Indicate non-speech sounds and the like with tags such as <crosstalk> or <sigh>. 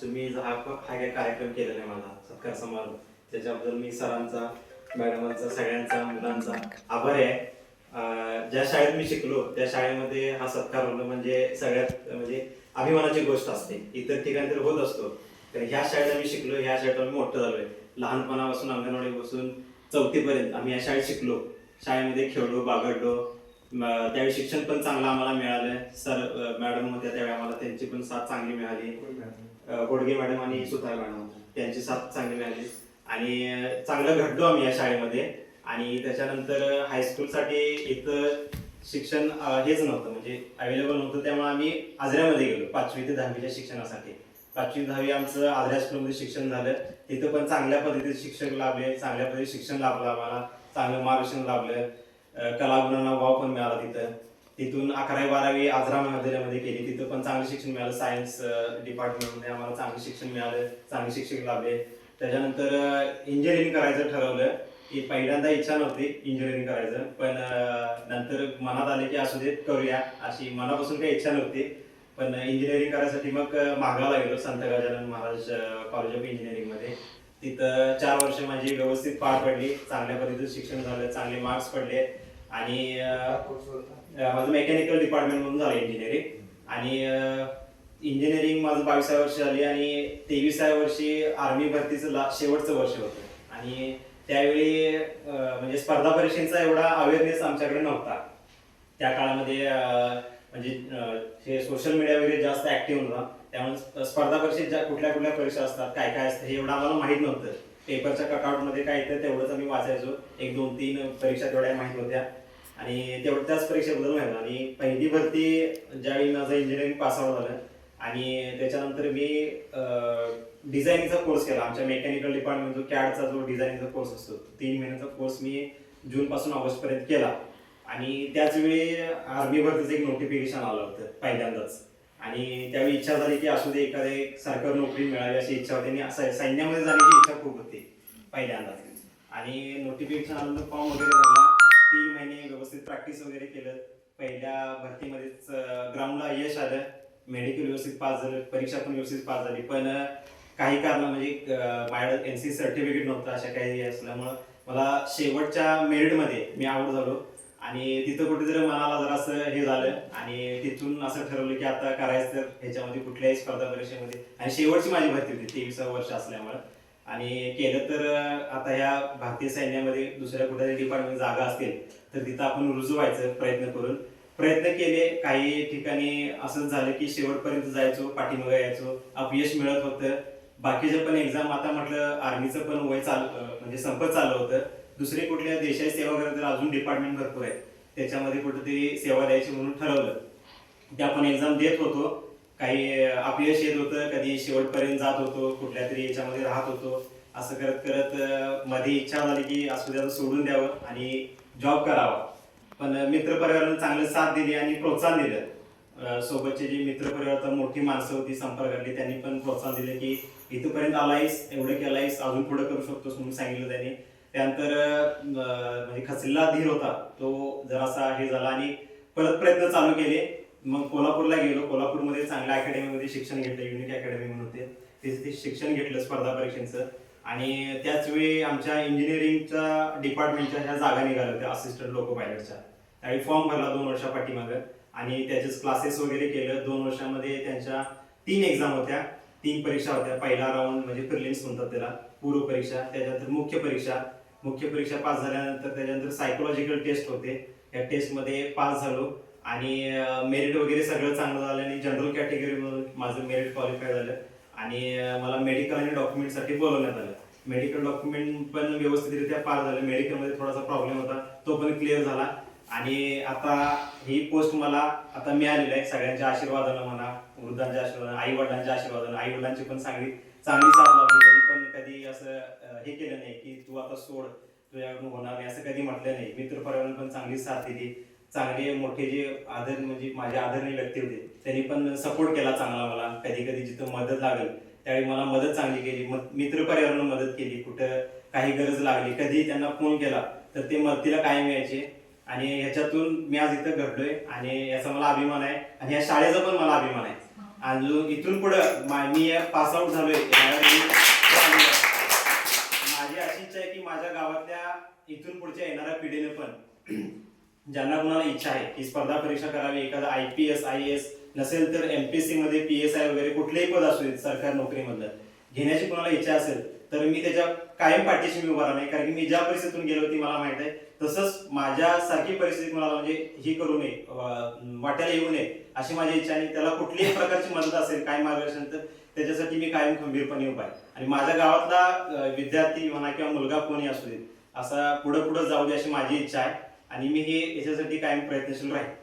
तुम्ही हा हा काय कार्यक्रम केलेला आहे माझा सत्कार समारोह त्याच्याबद्दल मी सरांचा मॅडमांचा सगळ्यांचा मुलांचा आभार आहे. ज्या शाळेत मी शिकलो त्या शाळेमध्ये हा सत्कार होणं म्हणजे सगळ्यात म्हणजे अभिमानाची गोष्ट असते. इतर ठिकाणी तर होत असतो. तर ह्या शाळेत आम्ही शिकलो ह्या शाळेत आम्ही मोठं झालोय लहानपणापासून अंगणवाडीपासून चौथीपर्यंत आम्ही या शाळेत शिकलो. शाळेमध्ये खेळलो बागडलो. त्यावेळी शिक्षण पण चांगलं आम्हाला मिळालं. सर मॅडम होत्या त्यावेळी आम्हाला त्यांची पण साथ चांगली मिळाली. गोडगे मॅडम आणि सुतार मॅडम त्यांची साथ चांगली मिळाली आणि चांगलं घडलो आम्ही या शाळेमध्ये. आणि त्याच्यानंतर हायस्कूलसाठी इथं शिक्षण हेच नव्हतं. म्हणजे अवेलेबल नव्हतं. त्यामुळे आम्ही आजऱ्यामध्ये गेलो पाचवी ते दहावीच्या शिक्षणासाठी. पाचवी दहावी आमचं आजऱ्या स्कूलमध्ये शिक्षण झालं. तिथं पण चांगल्या पद्धतीचे शिक्षक लाभले चांगल्या पद्धतीचे शिक्षण लाभलं आम्हाला. चांगलं मार्गदर्शन लाभलं. कलागुणांना वाव पण मिळाला तिथं. तिथून अकरावी बारावी आजरा महाविद्यालयामध्ये केली. तिथं पण चांगलं शिक्षण मिळालं. सायन्स डिपार्टमेंटमध्ये आम्हाला चांगलं शिक्षण मिळालं. चांगले शिक्षक लाभले. त्याच्यानंतर इंजिनिअरिंग करायचं ठरवलं. की पहिल्यांदा इच्छा नव्हती इंजिनिअरिंग करायचं. पण नंतर मनात आले की असू देत करूया. अशी मनापासून काही इच्छा नव्हती. पण इंजिनिअरिंग करायसाठी मग अ, मागावला गेलो संत गजानन महाराज कॉलेज ऑफ इंजिनिअरिंगमध्ये तिथं चार वर्ष माझी व्यवस्थित पार पडली. चांगल्या पद्धतीचं शिक्षण झालं. चांगले मार्क्स पडले. आणि माझं मेकॅनिकल डिपार्टमेंट म्हणून झालं इंजिनिअरिंग आणि इंजिनिअरिंग माझं बावीसाव्या वर्षी झाली आणि तेविसाव्या वर्षी आर्मी भरतीचं ला शेवटचं वर्ष होतं. आणि त्यावेळी म्हणजे स्पर्धा परीक्षेचा एवढा अवेअरनेस आमच्याकडे नव्हता. त्या काळामध्ये म्हणजे हे सोशल मीडिया वगैरे जास्त ऍक्टिव्ह नव्हता. त्यामुळे स्प- स्पर्धा परीक्षेत ज्या कुठल्या कुठल्या परीक्षा असतात काय काय असतं हे एवढं आम्हाला माहीत नव्हतं. पेपरच्या कटआउटमध्ये काय येतं तेवढंच आम्ही वाचायचो. एक दोन तीन परीक्षा तेवढ्या माहीत होत्या. आणि तेवढं त्याच परीक्षेबद्दल माहिती आणि पहिली भरती ज्यावेळी माझं इंजिनिअरिंग पास आउट झालं आणि त्याच्यानंतर मी डिझायनिंगचा कोर्स केला. आमच्या मेकॅनिकल डिपार्टमेंट जो कॅडचा जो डिझायनिंगचा कोर्स असतो तीन महिन्याचा कोर्स मी जूनपासून ऑगस्टपर्यंत केला. आणि त्याच वेळी आर्मी भरतीचं एक नोटिफिकेशन आलं होतं पहिल्यांदाच. आणि त्यावेळी इच्छा झाली की असू दे एखादे सरकारी नोकरी मिळावी अशी इच्छा होती आणि सैन्यामध्ये जाण्याची इच्छा खूप होती पहिल्यांदाच आणि नोटिफिकेशन आलं फॉर्म वगैरे भरला. तीन महिने व्यवस्थित प्रॅक्टिस वगैरे केलं. पहिल्या भरतीमध्येच ग्राउंडला यश आलं. मेडिकल व्यवस्थित पास झालं. परीक्षा पण व्यवस्थित पास झाली. पण काही कारण म्हणजे अं, एन सी सर्टिफिकेट नव्हतं अशा काही असल्यामुळं मला शेवटच्या मेरिटमध्ये मी आवड झालो. आणि तिथं कुठेतरी मनाला जरा असं हे झालं आणि तिथून असं ठरवलं की आता करायचं तर ह्याच्यामध्ये कुठल्याही स्पर्धा परीक्षेमध्ये. आणि शेवटची माझी भरती होती तेवीस वर्ष असल्यामुळे. आणि केलं तर आता ह्या भारतीय सैन्यामध्ये दुसऱ्या कुठल्याही डिपार्टमेंट जागा असतील तर तिथं आपण रुजू व्हायचं प्रयत्न करून. प्रयत्न केले काही ठिकाणी असंच झालं की शेवटपर्यंत जायचो पाठीमागे यायचो. अपयश मिळत होतं. बाकीचे पण एक्झाम आता म्हटलं आर्मीचं पण वय चालू म्हणजे संपत चाललं होतं. दुसरी कुठल्या देशाची सेवा करत तर अजून डिपार्टमेंट भरपूर आहे त्याच्यामध्ये कुठेतरी सेवा द्यायची म्हणून ठरवलं. ते आपण एक्झाम देत होतो. काही अपयश येत होतं. कधी शेवटपर्यंत जात होतो. कुठल्या तरी याच्यामध्ये राहत होतो. असं करत करत मध्ये इच्छा झाली की असू द्या सोडून द्यावं आणि जॉब करावा. पण मित्रपरिवारानं चांगलं साथ दिली आणि प्रोत्साहन दिलं. सोबतचे जे मित्र परिवार मोठी माणसं होती संपर्कातली त्यांनी पण प्रोत्साहन दिलं की इथपर्यंत आलायस एवढं केलायस अजून पुढे करू शकतोस म्हणून सांगितलं त्यांनी. त्यानंतर म्हणजे खसिल्ला धीर होता तो जरासा हे झाला आणि परत प्रयत्न चालू केले. मग कोल्हापूरला गेलो. कोल्हापूरमध्ये चांगल्या अकॅडमीमध्ये शिक्षण घेतलं युनिक अकॅडमी म्हणून होते तिथे ते शिक्षण घेतलं स्पर्धा परीक्षेचं. आणि त्याच वेळी आमच्या इंजिनिअरिंगच्या डिपार्टमेंटच्या ह्या जागा निघाल्या होत्या असिस्टंट लोको पायलटच्या त्यावेळी फॉर्म भरला दोन वर्षा पाठीमागं. आणि त्याचेच क्लासेस वगैरे केलं. दोन वर्षामध्ये त्यांच्या तीन एक्झाम होत्या. तीन परीक्षा होत्या. पहिला राऊंड म्हणजे प्रिलिम्स म्हणतात त्याला. पूर्व परीक्षा त्याच्यानंतर मुख्य परीक्षा मुख्य परीक्षा पास झाल्यानंतर त्याच्यानंतर सायकोलॉजिकल टेस्ट होते. या टेस्टमध्ये पास झालो. आणि मेरिट वगैरे सगळं चांगलं झालं आणि जनरल कॅटेगरीमधून माझं मेरिट क्वालिफाय झालं. आणि मला मेडिकल आणि डॉक्युमेंटसाठी बोलवण्यात आलं. मेडिकल डॉक्युमेंट पण व्यवस्थितरित्या पार झालं. मेडिकलमध्ये थोडासा प्रॉब्लेम होता. तो पण क्लिअर झाला. आणि आता ही पोस्ट मला आता मिळालेली आहे. सगळ्यांच्या आशीर्वादानं म्हणा वृद्धांच्या आशीर्वादानं आई वडिलांच्या आशीर्वादानं. आई वडिलांची पण चांगली चांगली साथ लाभली कधी असं हे केलं नाही की तू आता सोड तुझ्याकडून होणार नाही असं कधी म्हटलं नाही. मित्र पर्यावरण पण चांगली साथ दिली. चांगले मोठे जे आदर म्हणजे माझे आदरणीय व्यक्ती होते त्यांनी पण सपोर्ट केला चांगला मला. कधी कधी जिथं मदत लागेल त्यावेळी मला मदत चांगली केली. मित्र परिवारानं मदत केली. कुठं काही गरज लागली कधी त्यांना फोन केला तर ते मदतीला कायम यायचे. आणि ह्याच्यातून मी आज इथं घडलोय. आणि याचा मला अभिमान आहे. आणि या शाळेचा पण मला अभिमान आहे. अजून इथून पुढं मी पास आउट झालोय. माझी अशी इच्छा आहे की माझ्या गावातल्या इथून पुढच्या येणाऱ्या पिढीने पण <clears throat> ज्यांना कुणाला इच्छा आहे की स्पर्धा परीक्षा करावी एखादा I P S I S नसेल तर एम पी सी मध्ये पी एस आय वगैरे कुठलेही पद असू देत सरकारी नोकरीमधलं. घेण्याची कुणाला इच्छा असेल तर मी त्याच्या कायम पाठीशी मी उभा नाही कारण की मी ज्या परिस्थितीतून गेलो ती मला माहीत आहे. तसंच माझ्यासारखी परिस्थिती मला म्हणजे ही करू नये वाट्याला येऊ नये अशी माझी इच्छा आहे. त्याला कुठलीही प्रकारची मदत असेल काय मार्गदर्शन तर त्याच्यासाठी मी कायम खंबीरपणे उभा आहे. आणि माझ्या गावातला विद्यार्थी म्हणा किंवा मुलगा कोणी असू दे असा पुढे पुढे जाऊ दे अशी माझी इच्छा आहे. आणि मी हे याच्यासाठी कायम प्रयत्नशील राहील